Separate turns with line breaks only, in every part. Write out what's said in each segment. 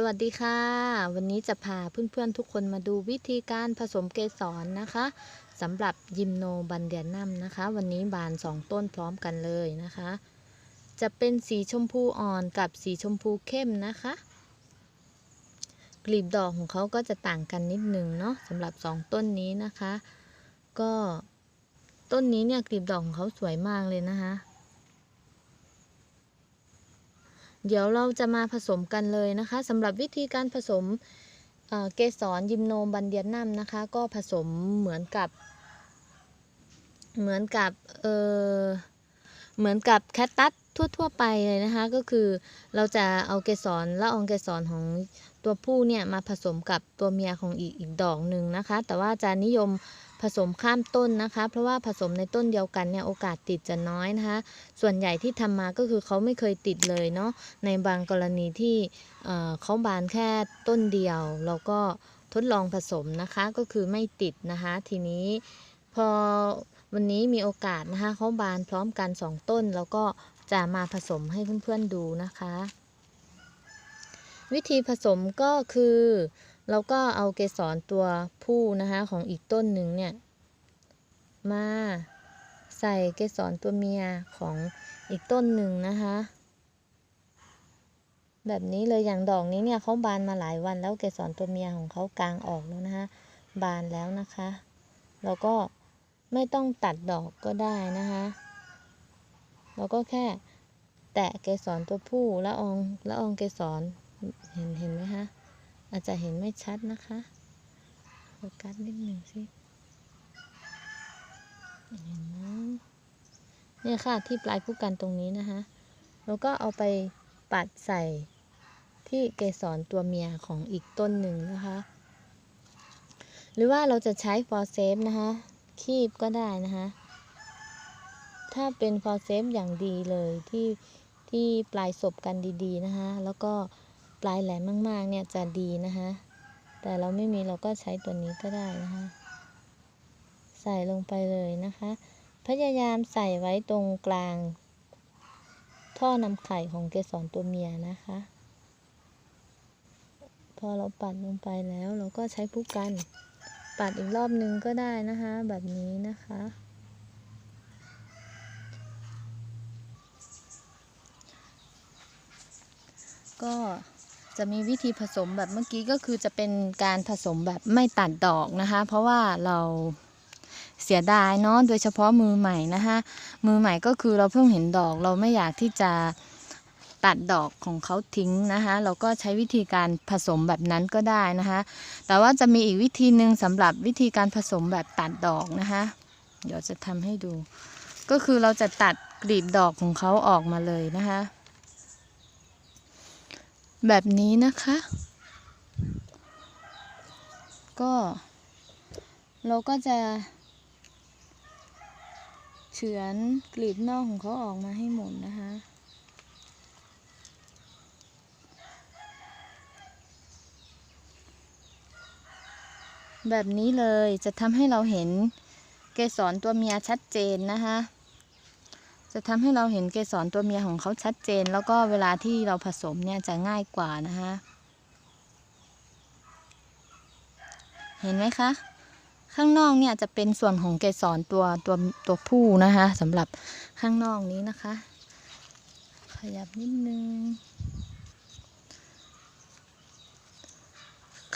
สวัสดีค่ะ วันนี้จะพาเพื่อนๆทุกคนมาดูวิธีการผสมเกสรนะคะสำหรับยิมโนบันเดียนัมนะคะ วันนี้บานสองต้นพร้อมกันเลยนะคะ จะเป็นสีชมพูอ่อนกับสีชมพูเข้มนะคะกลีบดอกของเขาก็จะต่างกันนิดนึงเนาะสำหรับสองต้นนี้นะคะ ก็ต้นนี้เนี่ยกลีบดอกของเขาสวยมากเลยนะคะ เดี๋ยวเราจะมาผสมกันเลยนะคะสำหรับวิธีการผสมเเกสรยิมโนบันเดียนัมนะคะ ก็ผสมเหมือนกับ เหมือนกับเออเหมือนกับแคตตัสทั่วๆไปเลยนะคะ ก็คือเราจะเอาเกสรละอองเกสรของตัวผู้เนี่ยมาผสมกับตัวเมียของอีกอีกดอกหนึ่งนะคะ แต่ว่าจะนิยม ผสมข้ามต้นนะคะ เพราะว่าผสมในต้นเดียวกันเนี่ยโอกาสติดจะน้อยนะคะ ส่วนใหญ่ที่ทำมาก็คือเขาไม่เคยติดเลยเนาะในบางกรณีที่เเขาบานแค่ต้นเดียวเราก็ทดลองผสมนะคะก็คือไม่ติดนะคะ ทีนี้พอวันนี้มีโอกาสนะคะเขาบานพร้อมกันสองต้น แล้วก็จะมาผสมให้เพื่อนๆดูนะคะ วิธีผสมก็คือ เราก็เอาเกสรตัวผู้นะคะของอีกต้นหนึ่งเนี่ย มาใส่เกสรตัวเมียของอีกต้นหนึ่งนะคะ แบบนี้เลยอย่างดอกนี้เนี่ยเขาบานมาหลายวันแล้วเกสรตัวเมียของเขากลางออกแล้วนะคะ บานแล้วนะคะเราก็ไม่ต้องตัดดอกก็ได้นะคะเราก็แค่แตะเกสรตัวผู้ละอองละอองเกสรเห็นเห็นไหมคะ อาจจะเห็นไม่ชัดนะคะโฟกัสนิดหนึ่งสิเห็นไหมเนี่ยค่ะที่ปลายผู้กันตรงนี้นะคะ แล้วก็เอาไปปัดใส่ที่เกสรตัวเมียของอีกต้นหนึ่งนะคะ หรือว่าเราจะใช้ฟอร์เซฟนะคะ คีบก็ได้นะคะ ถ้าเป็นฟอร์เซฟอย่างดีเลยที่ที่ปลายศพกันดีๆนะคะ แล้วก็ ปลายแหลมมากๆเนี่ยจะดีนะคะ แต่เราไม่มีเราก็ใช้ตัวนี้ก็ได้นะคะ ใส่ลงไปเลยนะคะ พยายามใส่ไว้ตรงกลาง ท่อนำไข่ของเกสรตัวเมียนะคะ พอเราปัดลงไปแล้วเราก็ใช้ผู้กัน ปัดอีกรอบนึงก็ได้นะคะ แบบนี้นะคะก็ จะมีวิธีผสมแบบเมื่อกี้ก็คือจะเป็นการผสมแบบไม่ตัดดอกนะคะ เพราะว่าเราเสียดายเนาะโดยเฉพาะมือใหม่นะคะมือใหม่ก็คือเราเพิ่งเห็นดอกเราไม่อยากที่จะตัดดอกของเขาทิ้งนะคะเราก็ใช้วิธีการผสมแบบนั้นก็ได้นะคะ แต่ว่าจะมีอีกวิธีหนึ่งสำหรับวิธีการผสมแบบตัดดอกนะคะ เดี๋ยวจะทำให้ดู ก็คือเราจะตัดกลีบดอกของเขาออกมาเลยนะคะ แบบนี้นะคะ ก็ เราก็จะเฉือนกลีบนอกของเขาออกมาให้หมดนะคะ แบบนี้เลยจะทำให้เราเห็นเกสรตัวเมียชัดเจนนะคะ จะทำให้เราเห็นเกสรตัวเมียของเขาชัดเจน แล้วก็เวลาที่เราผสมเนี่ยจะง่ายกว่านะคะเห็นไหมคะ ข้างนอกเนี่ยจะเป็นส่วนของเกสรตัวตัวตัวผู้นะคะสำหรับข้างนอกนี้นะคะ ขยับนิดนึง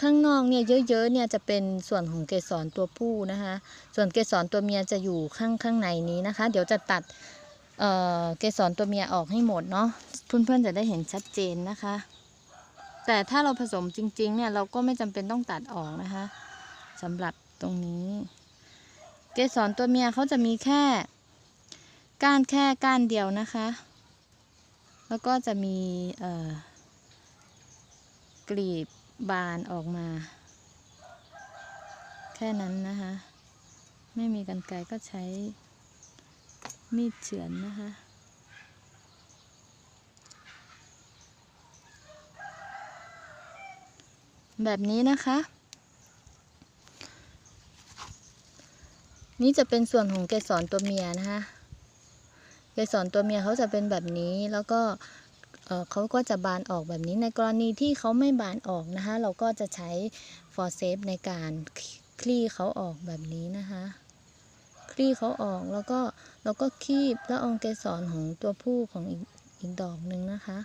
ข้างนอกเนี่ยเยอะๆเนี่ยจะเป็นส่วนของเกสรตัวผู้นะคะ ส่วนเกสรตัวเมียจะอยู่ข้างข้างในนี้นะคะ เดี๋ยวจะตัด เอ่อเกสรตัวเมียออกให้หมดเนาะเพื่อนๆจะได้เห็นชัดเจนนะคะ แต่ถ้าเราผสมจริงๆเนี่ยเราก็ไม่จำเป็นต้องตัดออกนะคะสำหรับตรงนี้ เกสรตัวเมียเขาจะมีแค่ ก้านแค่ก้านเดียวนะคะ แล้วก็จะมีเอ่อกลีบบานออกมา แค่นั้นนะคะ ไม่มีกันไกรก็ใช้ มีดเฉือนนะคะ แบบนี้นะคะ นี่จะเป็นส่วนของเกสรตัวเมียนะคะ เกสรตัวเมียเขาจะเป็นแบบนี้แล้วก็เเขาก็จะบานออกแบบนี้ในกรณีที่เขาไม่บานออกนะคะ เราก็จะใช้ for safe ในการคลี่เขาออกแบบนี้นะคะ คลี่เขาออกแล้วก็เราก็คีบล้วเอาเกสรของตัวผู้ของอีกอีกดอกหนึ่งนะคะ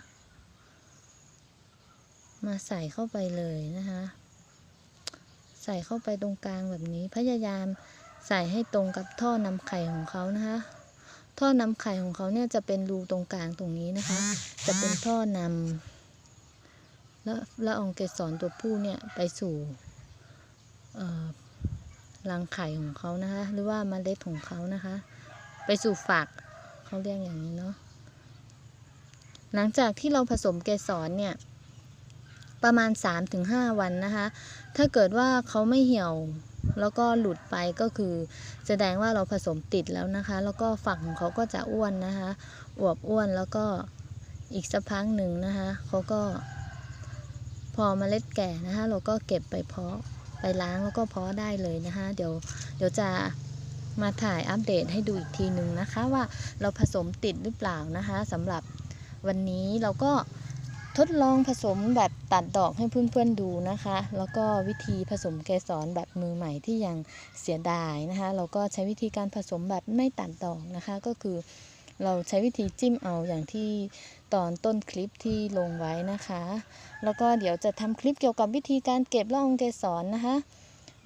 มาใส่เข้าไปเลยนะคะ ใส่เข้าไปตรงกลางแบบนี้พยายามใส่ให้ตรงกับท่อนำไข่ของเขานะคะ ท่อนำไข่ของเขาเนี่ยจะเป็นรูตรงกลางตรงนี้นะคะ จะเป็นท่อนำแล้วล้วเอาเกสรตัวผู้เนี่ยไปสู่เอ่อ รังไข่ของเขานะคะ หรือว่าเมล็ดของเขานะคะ ไปสู่ฝักเขาเรียกอย่างนี้เนาะหลังจากที่เราผสมเกสรเนี่ยประมาณ 3-5 วันนะคะ ถ้าเกิดว่าเขาไม่เหี่ยวแล้วก็หลุดไปก็คือแสดงว่าเราผสมติดแล้วนะคะ แล้วก็ฝักของเขาก็จะอ้วนนะคะอวบอ้วนแล้วก็อีกสักพักหนึ่งนะคะเขาก็พอเมล็ดแก่นะคะ เราก็เก็บไปเพาะ ไปล้างแล้วก็เพาะได้เลยนะคะ เดี๋ยวเดี๋ยวจะมาถ่ายอัปเดตให้ดูอีกทีหนึ่งนะคะว่าเราผสมติดหรือเปล่านะคะสำหรับวันนี้เราก็ทดลองผสมแบบตัดดอกให้เพื่อนๆดูนะคะ แล้วก็วิธีผสมเกสรแบบมือใหม่ที่ยังเสียดายนะคะ เราก็ใช้วิธีการผสมแบบไม่ตัดดอกนะคะก็คือ เราใช้วิธีจิ้มเอาอย่างที่ตอนต้นคลิปที่ลงไว้นะคะ แล้วก็เดี๋ยวจะทำคลิปเกี่ยวกับวิธีการเก็บละอองเกสรนะคะ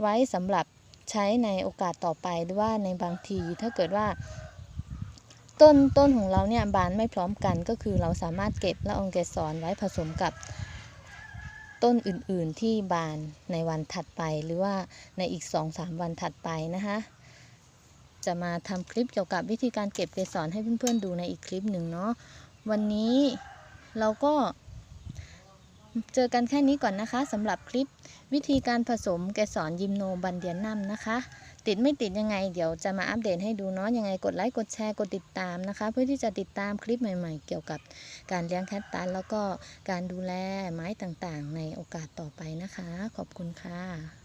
ไว้สำหรับใช้ในโอกาสต่อไปหรือว่าในบางทีถ้าเกิดว่า ต้นต้นของเราเนี่ยบานไม่พร้อมกันก็คือเราสามารถเก็บละอองเกสรไว้ผสมกับต้นอื่นๆที่บานในวันถัดไปหรือว่าในอีก 2-3 วันถัดไปนะคะ จะมาทำคลิปเกี่ยวกับวิธีการเก็บเกสรให้เพื่อนๆดูในอีกคลิปหนึ่งเนาะวันนี้เราก็เจอกันแค่นี้ก่อนนะคะสำหรับคลิปวิธีการผสมเกสรยิมโนบันเดียนัมนะคะ ติดไม่ติดยังไง เดี๋ยวจะมาอัปเดตให้ดูเนาะยังไงกดไลค์กดแชร์กดติดตามนะคะ เพื่อที่จะติดตามคลิปใหม่ๆ เกี่ยวกับการเลี้ยงแคทตันแล้วก็การดูแลไม้ต่างๆ ในโอกาสต่อไปนะคะ ขอบคุณค่ะ